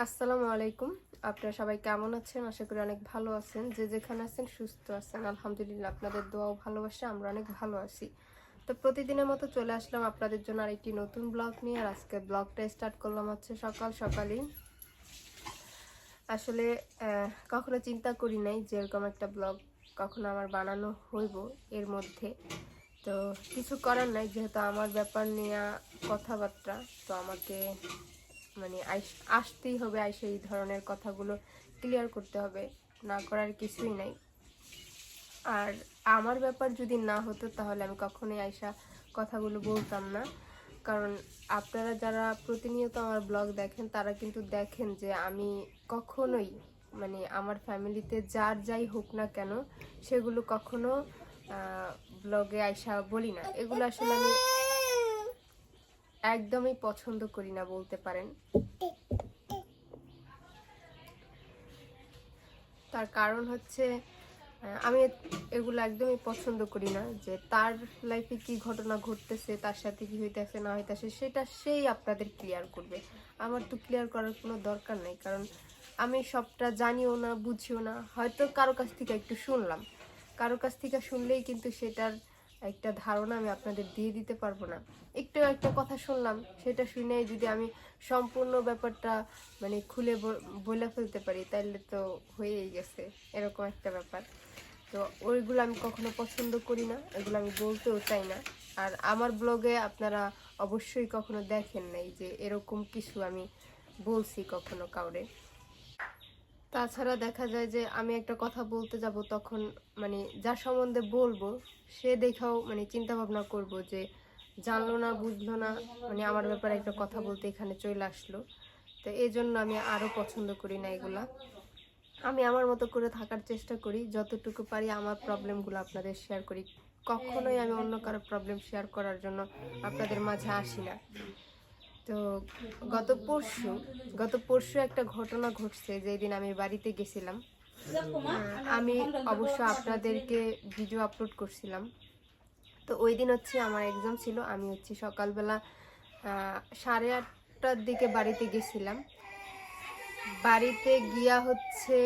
আসসালামু আলাইকুম। আপনারা সবাই কেমন আছেন? আশা করি অনেক ভালো আছেন। যে যেখানে আছেন সুস্থ আছেন। আলহামদুলিল্লাহ, আপনাদের দোয়াও ভালোবাসে আমরা অনেক ভালো আছি। তো প্রতিদিনের মতো চলে আসলাম আপনাদের জন্য আরেকটি নতুন ব্লগ নিয়ে। আর আজকে ব্লগটা স্টার্ট করলাম হচ্ছে সকাল সকালেই। আসলে কখনো চিন্তা করি নাই যে এরকম একটা ব্লগ কখনো আমার বানানো হইব এর মধ্যে। তো কিছু করার নাই, যেহেতু আমার ব্যাপার নিয়ে কথাবার্তা। তো আমাকে মানে আইস- আসতেই হবে আইসে এই ধরনের কথাগুলো ক্লিয়ার করতে হবে। না করার কিছুই নাই। আর আমার ব্যাপার যদি না হতো, তাহলে আমি কখনোই আয়সা কথাগুলো বলতাম না। কারণ আপনারা যারা প্রতিনিয়ত আমার ব্লগ দেখেন, তারা কিন্তু দেখেন যে আমি কখনোই মানে আমার ফ্যামিলিতে যার যাই হোক না কেন, সেগুলো কখনো ব্লগে আয়সা বলি না। এগুলো আসলে আমি একদমই পছন্দ করি না বলতে পারেন। তার কারণ হচ্ছে আমি এগুলো একদমই পছন্দ করি না, যে তার লাইফে কি ঘটনা ঘটতেছে, তার সাথে কি হইতেছে, না হইতেছে, সেটা সেই আপনাদের ক্লিয়ার করবে। আমার তো ক্লিয়ার করার কোনো দরকার নেই, কারণ আমি সবটা জানিও না, বুঝিও না। হয়তো কারও কাছ থেকে একটু শুনলাম, কারও কাছ থেকে শুনলেই কিন্তু সেটার একটা ধারণা আমি আপনাদের দিয়ে দিতে পারব না। একটু একটা কথা শুনলাম, সেটা শুনে যদি আমি সম্পূর্ণ ব্যাপারটা মানে খুলে বলে ফেলতে পারি তাহলে তো হয়েই গেছে, এরকম একটা ব্যাপার। তো ওইগুলো আমি কখনো পছন্দ করি না, এগুলো আমি বলতেও চাই না। আর আমার ব্লগে আপনারা অবশ্যই কখনো দেখেন নাই যে এরকম কিছু আমি বলছি কখনো কাউরে। তাছাড়া দেখা যায় যে আমি একটা কথা বলতে যাব তখন মানে যার সম্বন্ধে বলব, সে দেখাও মানে চিন্তা ভাবনা করব যে জানলো না, বুঝলো না মানে আমার ব্যাপারে একটা কথা বলতে এখানে চলে আসলো। তো এই জন্য আমি আরও পছন্দ করি না এগুলা। আমি আমার মতো করে থাকার চেষ্টা করি, যতটুকু পারি আমার প্রবলেমগুলো আপনাদের শেয়ার করি। কখনোই আমি অন্য কারও প্রবলেম শেয়ার করার জন্য আপনাদের মাঝে আসি না। তো গত পরশু গত পরশু একটা ঘটনা ঘটছে যেদিন আমি বাড়িতে গেছিলাম। আমি অবশ্য আপনাদেরকে ভিডিও আপলোড করছিলাম। তো ওই দিন হচ্ছে আমার এক্সাম ছিল, আমি হচ্ছে সকালবেলা সাড়ে আটটার দিকে বাড়িতে গেছিলাম। বাড়িতে গিয়া হচ্ছে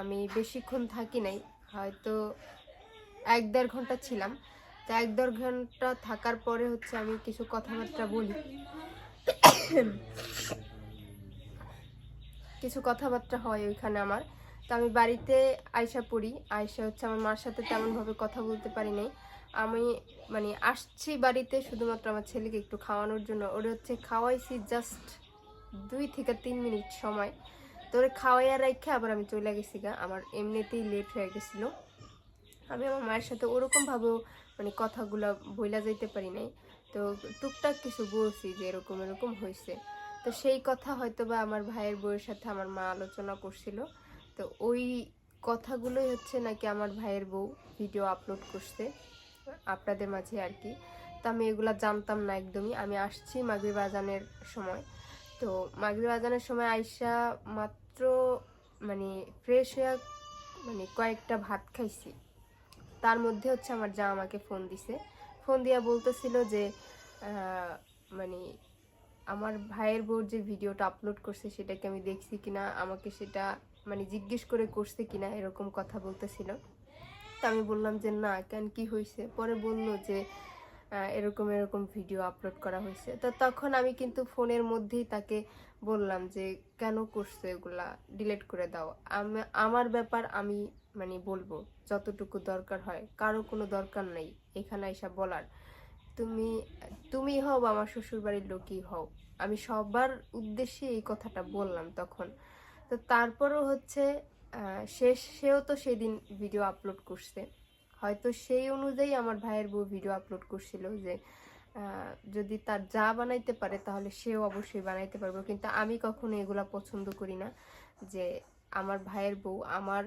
আমি বেশিক্ষণ থাকি নাই, হয়তো এক দেড় ঘণ্টা ছিলাম। তো এক দেড় ঘণ্টা থাকার পরে হচ্ছে আমি কিছু কথাবার্তা বলি। কিছু কথাবার্তা হয় ওইখানে আমার। তো আমি বাড়িতে আয়সা পড়ি। আয়সা হচ্ছে আমার মার সাথে তেমনভাবে কথা বলতে পারি নাই। আমি মানে আসছি বাড়িতে শুধুমাত্র আমার ছেলেকে একটু খাওয়ানোর জন্য। ওরে হচ্ছে খাওয়াইছি জাস্ট দুই থেকে তিন মিনিট সময়। তো ওরে খাওয়াইয়া রাখে আবার আমি চলে গেছি গা। আমার এমনিতেই লেট হয়ে গেছিল। আমি আমার মায়ের সাথে ওরকমভাবেও মানে কথাগুলো বইলা যাইতে পারি নাই। তো টুকটাক কিছু বলছি যে এরকম এরকম হয়েছে তো সেই কথা হয়তো বা আমার ভাইয়ের বউয়ের সাথে আমার মা আলোচনা করছিল। তো ওই কথাগুলোই হচ্ছে নাকি আমার ভাইয়ের বউ ভিডিও আপলোড করছে, আপনাদের মাঝে আর কি। তো আমি এগুলা জানতাম না একদমই। আমি আসছি মাগরিব আজানের সময়। তো মাগরিব আজানের সময় আইসা মাত্র মানে ফ্রেশ হয়ে মানে কয়েকটা ভাত খাইছি। তার মধ্যে হচ্ছে আমার যা আমাকে ফোন দিছে। ফোন দিয়া বলতেছিল যে মানে আমার ভাইয়ের বউর যে ভিডিওটা আপলোড করছে সেটাকে আমি দেখছি কিনা, আমাকে সেটা মানে জিজ্ঞেস করে করছে কিনা এরকম কথা বলতেছিল। তা আমি বললাম যে, না, কেন কি হয়েছে পরে বলল যে এরকম এরকম ভিডিও আপলোড করা হয়েছে। তো তখন আমি কিন্তু ফোনের মধ্যেই তাকে বললাম যে, কেন করছে এগুলা? ডিলিট করে দাও। আম- আমার ব্যাপার আমি মানে বলব, যতটুকু দরকার হয়। কারও কোনো দরকার নেই, এখানে এসে বলার। তুমি তুমি হও বা আমার শ্বশুর বাড়ির লোকই হও। আমি সবার উদ্দেশ্যে এই কথাটা বললাম তখন। তো তারপরও হচ্ছে শেষ সেও তো সেদিন ভিডিও আপলোড করছে। হয়তো সেই অনুযায়ী আমার ভাইয়ের বউ ভিডিও আপলোড করছিল যে যদি তার যা বানাইতে পারে তাহলে সেও অবশ্যই বানাইতে পারবে। কিন্তু আমি কখনো এগুলা পছন্দ করি না যে আমার ভাইয়ের বউ আমার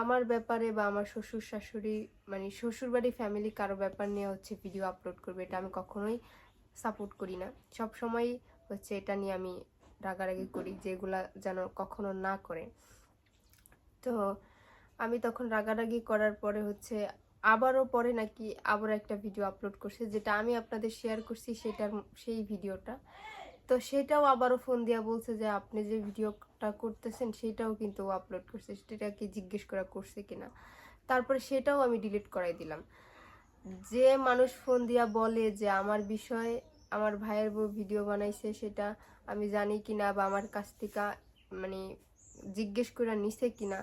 আমার ব্যাপারে বা আমার শ্বশুর শাশুড়ি মানে শ্বশুর বাড়ি ফ্যামিলি কারও ব্যাপার নিয়ে হচ্ছে ভিডিও আপলোড করবে, এটা আমি কখনোই সাপোর্ট করি না। সব সময় হচ্ছে এটা নিয়ে আমি রাগারাগি করি যেগুলা যেন কখনো না করে। তো আমি তখন রাগারাগি করার পরে হচ্ছে আবারও পরে নাকি আবার একটা ভিডিও আপলোড করছে, যেটা আমি আপনাদের শেয়ার করছি সেটার সেই ভিডিওটা তো সেটাও আবারও ফোন দিয়া বলছে যে, আপনি যে ভিডিওটা করতেছেন, সেটাও কিন্তু আপলোড করছে। সেটা কি জিজ্ঞেস করা করছে কিনা তারপরে সেটাও আমি ডিলিট করাই দিলাম। যে মানুষ ফোন দিয়া বলে যে, আমার বিষয়ে, আমার ভাইয়ের বউ ভিডিও বানাইছে, সেটা আমি জানি কিনা বা আমার কাছ থেকে মানে জিজ্ঞেস করে নিছে কিনা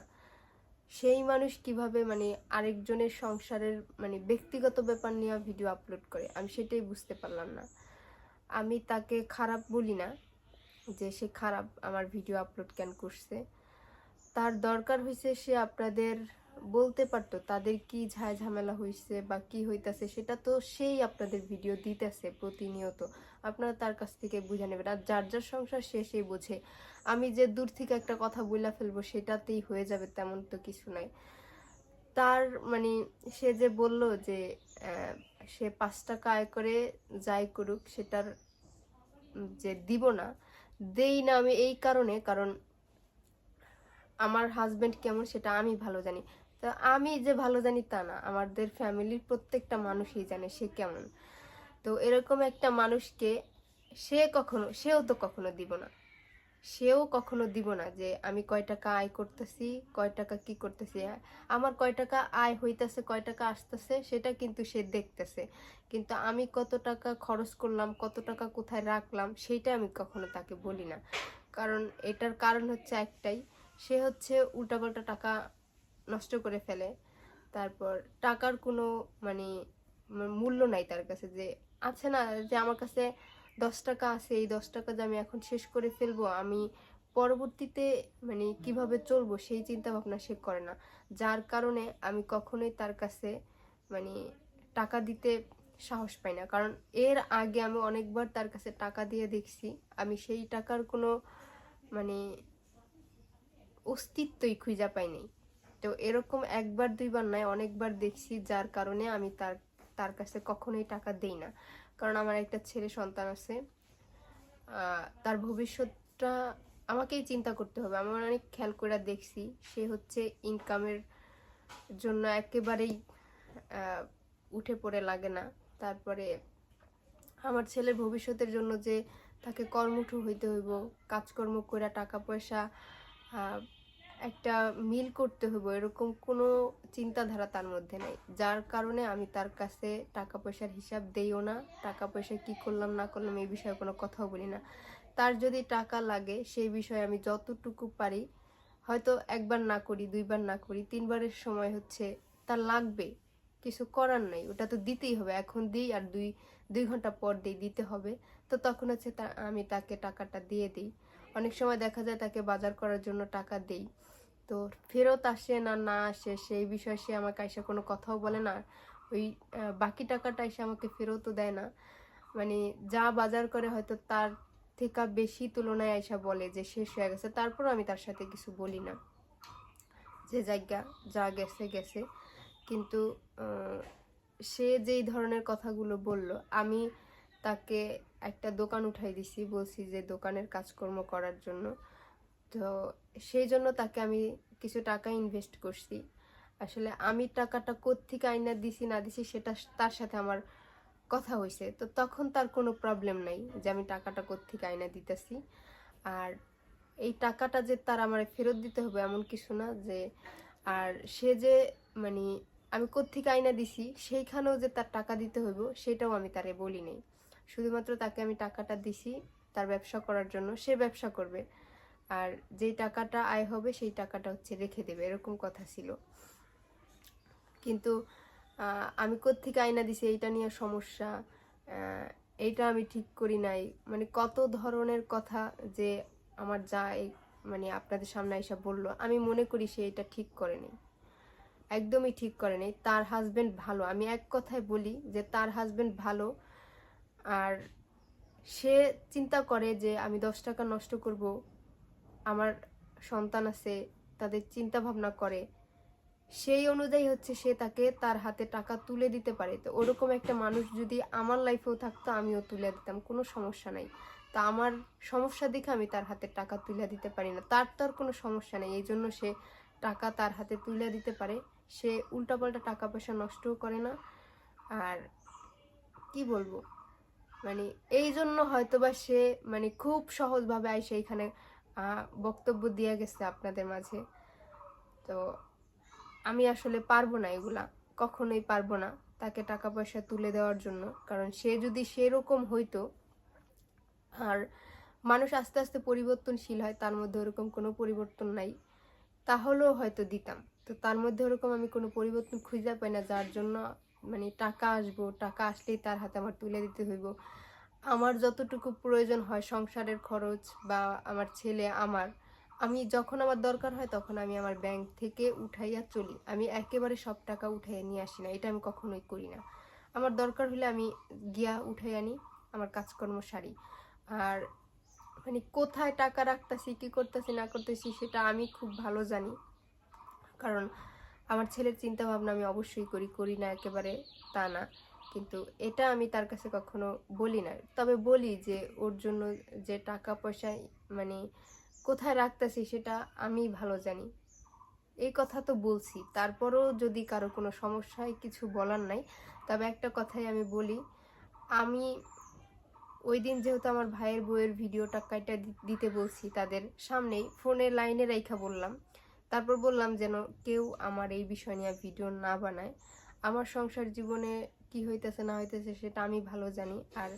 সেই মানুষ কীভাবে মানে আরেকজনের সংসারের মানে ব্যক্তিগত ব্যাপার নিয়ে ভিডিও আপলোড করে? আমি সেটাই বুঝতে পারলাম না। আমি তাকে খারাপ বলি না যে সে খারাপ আমার ভিডিও আপলোড কেন করছে। তার দরকার হয়েছে সে আপনাদের বলতে পারতো তাদের কি ঝায় ঝামেলা হয়েছে বা কি হইতাছে, সেটা তো সেই আপনাদের ভিডিও দিতেছে প্রতিনিয়ত। আপনারা তার কাছ থেকে বুঝে নেবেন। আর যার যার সংসার সে সেই বোঝে। আমি যে দূর থেকে একটা কথা বইলা ফেলব সেটাতেই হয়ে যাবে তেমন তো কিছু নাই। তার মানে সে যে বলল যে সে পাঁচ টাকা আয় করে যাই করুক, সেটার যে দিব না, দেই না আমি এই কারণে, কারণ আমার হাজবেন্ড কেমন সেটা আমি ভালো জানি। তো আমি যে ভালো জানি তা না, আমাদের ফ্যামিলির প্রত্যেকটা মানুষই জানে সে কেমন। তো এরকম একটা মানুষকে সে কখনো, সেও তো কখনো দিব না। সেও কখনো দিব না যে, আমি কয় টাকা আয় করতেছি, কয় টাকা কি করতেছি। আমার কয় টাকা আয় হইতেছে, কয় টাকা আসতেছে, সেটা কিন্তু সে দেখতেছে। কিন্তু আমি কত টাকা খরচ করলাম, কত টাকা কোথায় রাখলাম সেইটা আমি কখনো তাকে বলি না। কারণ এটার কারণ হচ্ছে একটাই, সে হচ্ছে উল্টাপাল্টা টাকা নষ্ট করে ফেলে। তারপর টাকার কোনো মানে মূল্য নাই তার কাছে যে, আছে না যে আমার কাছে দশ টাকা আছে, এই দশ টাকা যে আমি এখন শেষ করে ফেলব, আমি পরবর্তীতে মানে কীভাবে চলবো সেই চিন্তা ভাবনা সে করে না। যার কারণে আমি কখনোই তার কাছে মানে টাকা দিতে সাহস পাই না। কারণ এর আগে আমি অনেকবার তার কাছে টাকা দিয়ে দেখছি, আমি সেই টাকার কোনো মানে অস্তিত্বই খুঁজা পাইনি তো এরকম একবার, দুইবার নয়, অনেকবার দেখছি যার কারণে আমি তার তার কাছে কখনোই টাকা দেই না। কারণ আমার একটা ছেলে সন্তান আছে তার ভবিষ্যৎটা আমাকেই চিন্তা করতে হবে। আমি অনেক খেয়াল করে দেখছি, সে হচ্ছে ইনকামের জন্য একেবারেই উঠে পড়ে লাগে না। তারপরে আমার ছেলের ভবিষ্যতের জন্য যে তাকে কর্মঠু হইতে হইব, কাজকর্ম করে টাকা পয়সা একটা মিল করতে হইব, এরকম কোনো চিন্তাধারা তার মধ্যে নাই। যার কারণে আমি তার কাছে টাকা পয়সার হিসাব দেইও না টাকা পয়সা কি করলাম, না করলাম, এই বিষয়ে কোনো কথাও বলি না। তার যদি টাকা লাগে, সেই বিষয়ে আমি যতটুকু পারি, হয়তো একবার না করি, দুইবার না করি, তিনবারের সময় হচ্ছে তার লাগবে, কিছু করার নাই। ওটা তো দিতেই হবে, এখন দিই আর দুই দুই ঘণ্টা পর দিই, দিতে হবে। তো তখন হচ্ছে আমি তাকে টাকাটা দিয়ে দিই। অনেক সময় দেখা যায় তাকে বাজার করার জন্য টাকা দেই। তো ফেরত আসে না না আসে, সেই বিষয়ে সে আমাকে এসে কোনো কথাও বলে না। ওই বাকি টাকাটা এসে আমাকে ফেরতও দেয় না। মানে যা বাজার করে হয়তো তার থেকে বেশি তুলনায় আইসা বলে যে শেষ হয়ে গেছে তারপর আমি তার সাথে কিছু বলি না। যে জায়গা যা গেছে গেছে। কিন্তু সে যেই ধরনের কথাগুলো বলল, আমি তাকে একটা দোকান উঠাই দিছি, বলছি যে দোকানের কাজকর্ম করার জন্য। তো সেই জন্য তাকে আমি কিছু টাকা ইনভেস্ট করছি। আসলে আমি টাকাটা কোত্থেকে আইনা দিছি, না দিছি, সেটা তার সাথে আমার কথা হয়েছে তো তখন তার কোনো প্রবলেম নাই যে আমি টাকাটা কোত্থেকে আইনা দিতেছি। আর এই টাকাটা যে তার আমার ফেরত দিতে হবে এমন কিছু না যে, আর সে যে মানে আমি কোত্থেকে আইনা দিছি, সেইখানেও যে তার টাকা দিতে হইব, সেটাও আমি তারে বলি নাই। শুধুমাত্র তাকে আমি টাকাটা দিছি তার ব্যবসা করার জন্য, সে ব্যবসা করবে। আর যেই টাকাটা আয় হবে, সেই টাকাটা হচ্ছে রেখে দেবে, এরকম কথা ছিল। কিন্তু আমি কোত্থেকে আয়না দিছি, এইটা নিয়ে সমস্যা এইটা আমি ঠিক করি নাই। মানে কত ধরনের কথা যে আমার যা এই মানে আপনাদের সামনে এসে বলল, আমি মনে করি সে এটা ঠিক করেনি। একদমই ঠিক করেনি। তার হাজবেন্ড ভালো। আমি এক কথায় বলি যে তার হাজবেন্ড ভালো। আর সে চিন্তা করে যে আমি দশ টাকা নষ্ট করব আমার সন্তান আছে, তাদের চিন্তা ভাবনা করে, সেই অনুযায়ী হচ্ছে সে তাকে তার হাতে টাকা তুলে দিতে পারে। তো ওরকম একটা মানুষ যদি আমার লাইফেও থাকতো, আমিও তুলে দিতাম, কোনো সমস্যা নাই। তা আমার সমস্যা দেখে আমি তার হাতে টাকা তুলে দিতে পারি না। তার তো আর কোনো সমস্যা নেই, এই জন্য সে টাকা তার হাতে তুলে দিতে পারে। সে উল্টাপাল্টা টাকা পয়সা নষ্টও করে না। আর কি বলব? মানে এই জন্য হয়তোবা সে মানে খুব সহজভাবে আইসে এখানে বক্তব্য দিয়ে গেছে আপনাদের মাঝে। তো আমি আসলে পারব না এগুলা, কখনোই পারব না তাকে টাকা পয়সা তুলে দেওয়ার জন্য। কারণ সে যদি সেরকম হইতো, আর মানুষ আস্তে আস্তে পরিবর্তনশীল হয়, তার মধ্যে ওরকম কোনো পরিবর্তন নাই, তাহলেও হয়তো দিতাম। তো তার মধ্যে ওরকম আমি কোনো পরিবর্তন খুঁজে পাই না, যার জন্য মানে টাকা আসব, টাকা আসলেই তার হাতে আমার তুলে দিতে হইব। আমার যতটুকু প্রয়োজন হয় সংসারের খরচ বা আমার ছেলে আমার, আমি যখন আমার দরকার হয় তখন আমি আমার ব্যাংক থেকে উঠাইয়া চলি। আমি একেবারে সব টাকা উঠাইয়া নিয়ে আসি না, এটা আমি কখনোই করি না। আমার দরকার হলে আমি গিয়া উঠাই আনি আমার কাজকর্ম সারি। আর মানে কোথায় টাকা রাখতেছি, কী করতেছি, না করতেছি, সেটা আমি খুব ভালো জানি। কারণ আমার ছেলের চিন্তা ভাবনা আমি অবশ্যই করি করি না একেবারে তা না। কিন্তু এটা আমি তার কাছে কখনো বলি না। তবে বলি যে ওর জন্য যে টাকা পয়সা মানে কোথায় রাখতেছি সেটা আমি ভালো জানি। এই কথা তো বলছি। তারপরও যদি কারও কোনো সমস্যায় কিছু বলার নাই, তবে একটা কথাই আমি বলি, আমি ওই দিন যেহেতু আমার ভাইয়ের বইয়ের ভিডিওটা কাইটা দিতে বলছি তাদের সামনেই, ফোনে লাইনে রেখা বললাম। তারপর বললাম যেন কেউ আমার এই বিষয় নিয়ে ভিডিও না বানায়। আমার সংসার জীবনে কি হইতেছে, না হইতেছে সেটা আমি ভালো জানি আর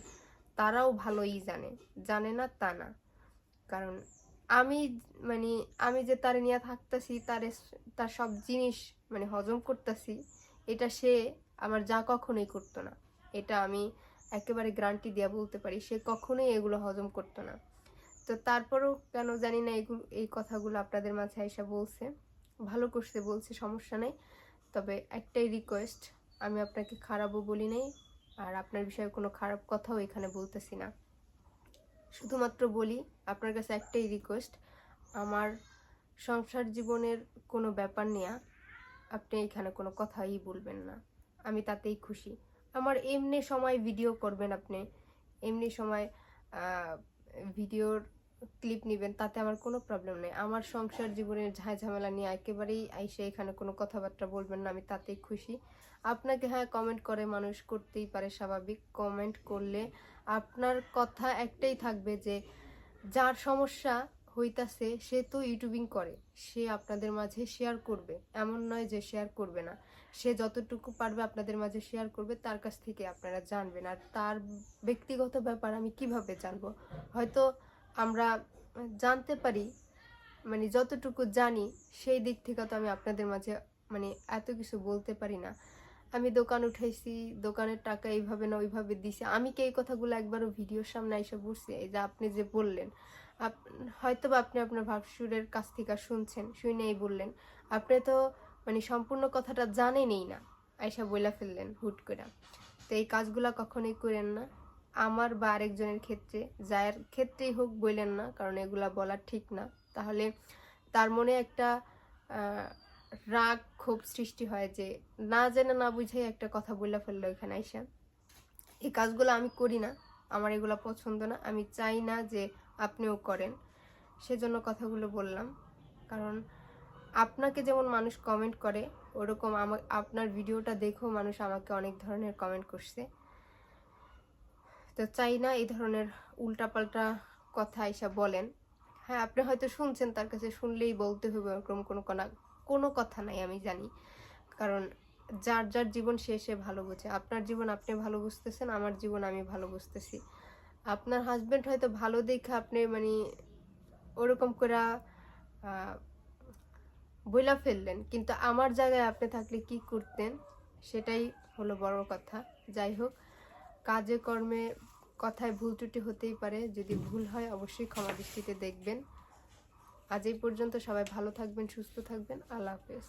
তারাও ভালোই জানে। জানে না তা না। কারণ আমি মানে আমি যে তার নিয়ে থাকতেছি, তার তার সব জিনিস মানে হজম করতেছি, এটা সে আমার যা কখনোই করতো না। এটা আমি একেবারে গ্রান্টি দিয়া বলতে পারি, সে কখনোই এগুলো হজম করতো না। তো তারপরেও কেন জানি না এগুলো, এই কথাগুলো আপনাদের মাঝে আইসা বলছে। ভালো করছে বলছে, সমস্যা নেই। তবে একটাই রিকোয়েস্ট আমি আপনাকে খারাপও বলি নাই, আর আপনার বিষয়ে কোনো খারাপ কথাও এখানে বলতেছি না। শুধুমাত্র বলি, আপনার কাছে একটাই রিকোয়েস্ট আমার সংসার জীবনের কোনো ব্যাপার নিয়ে আপনি এখানে কোনো কথাই বলবেন না। আমি তাতেই খুশি। আমার এমনি সময় ভিডিও করবেন আপনি। এমনি সময় ভিডিওর ক্লিপ নেবেন, তাতে আমার কোনো প্রবলেম নেই। আমার সংসার জীবনের ঝাঁ ঝামেলা নিয়ে একেবারেই আইসে এখানে কোনো কথাবার্তা বলবেন না, আমি তাতেই খুশি। আপনাকে হ্যাঁ কমেন্ট করে মানুষ করতেই পারে স্বাভাবিক। কমেন্ট করলে আপনার কথা একটাই থাকবে যে, যার সমস্যা হইতাছে সে তো ইউটিউবিং করে, সে আপনাদের মাঝে শেয়ার করবে। এমন নয় যে শেয়ার করবে না। সে যতটুকু পারবে আপনাদের মাঝে শেয়ার করবে, তার কাছ থেকে আপনারা জানবেন। আর তার ব্যক্তিগত ব্যাপার আমি কীভাবে জানব? হয়তো আমরা জানতে পারি মানে যতটুকু জানি, সেই দিক থেকে তো আমি আপনাদের মাঝে মানে এত কিছু বলতে পারি না। আমি দোকান উঠাইছি, দোকানের টাকা এইভাবে না ওইভাবে দিছি। আমি কি এই কথাগুলো একবারও ভিডিওর সামনে এসে বসছি এই যে আপনি যে বললেন, আপ- হয়তো বা আপনি আপনার ভাবসুরের কাছ থেকে শুনছেন, শুনেই বললেন। আপনি তো মানে সম্পূর্ণ কথাটা জানেনই না আয়সা বইলা ফেললেন হুট করে তো এই কাজগুলা কখনোই করেন না। আমার বা আরেকজনের ক্ষেত্রে যার ক্ষেত্রেই হোক বললেন না, কারণ এগুলা বলা ঠিক না। তাহলে তার মনে একটা রাগ, ক্ষোভ সৃষ্টি হয় যে, না জেনে না বুঝে একটা কথা বলে ফেলল এখানে আইসা। এই কাজগুলো আমি করি না, আমার এগুলো পছন্দ না, আমি চাই না যে আপনিও করেন। সেজন্য কথাগুলো বললাম। কারণ আপনাকে যেমন মানুষ কমেন্ট করে, ওরকম আমার আপনার ভিডিওটা দেখেও মানুষ আমাকে অনেক ধরনের কমেন্ট করছে। তো চাই না এই ধরনের উল্টাপাল্টা কথা এসব বলেন। হ্যাঁ আপনি হয়তো শুনছেন তার কাছে শুনলেই বলতে হবে ওরকম কোনো কোনো কথা নাই, আমি জানি। কারণ যার যার জীবন সে সে ভালো বোঝে। আপনার জীবন আপনি ভালো বুঝতেছেন, আমার জীবন আমি ভালো বুঝতেছি। আপনার হাজবেন্ড হয়তো ভালো দেখে আপনি মানে ওরকম করে বইলা ফেললেন। কিন্তু আমার জায়গায় আপনি থাকলে কি করতেন, সেটাই হলো বড় কথা। যাই হোক কাজে কর্মে কথায় ভুল ত্রুটি হতেই পারে। যদি ভুল হয়, অবশ্যই ক্ষমা দৃষ্টিতে দেখবেন। আজ এই পর্যন্ত সবাই ভালো থাকবেন, সুস্থ থাকবেন। আল্লাহ হাফেজ।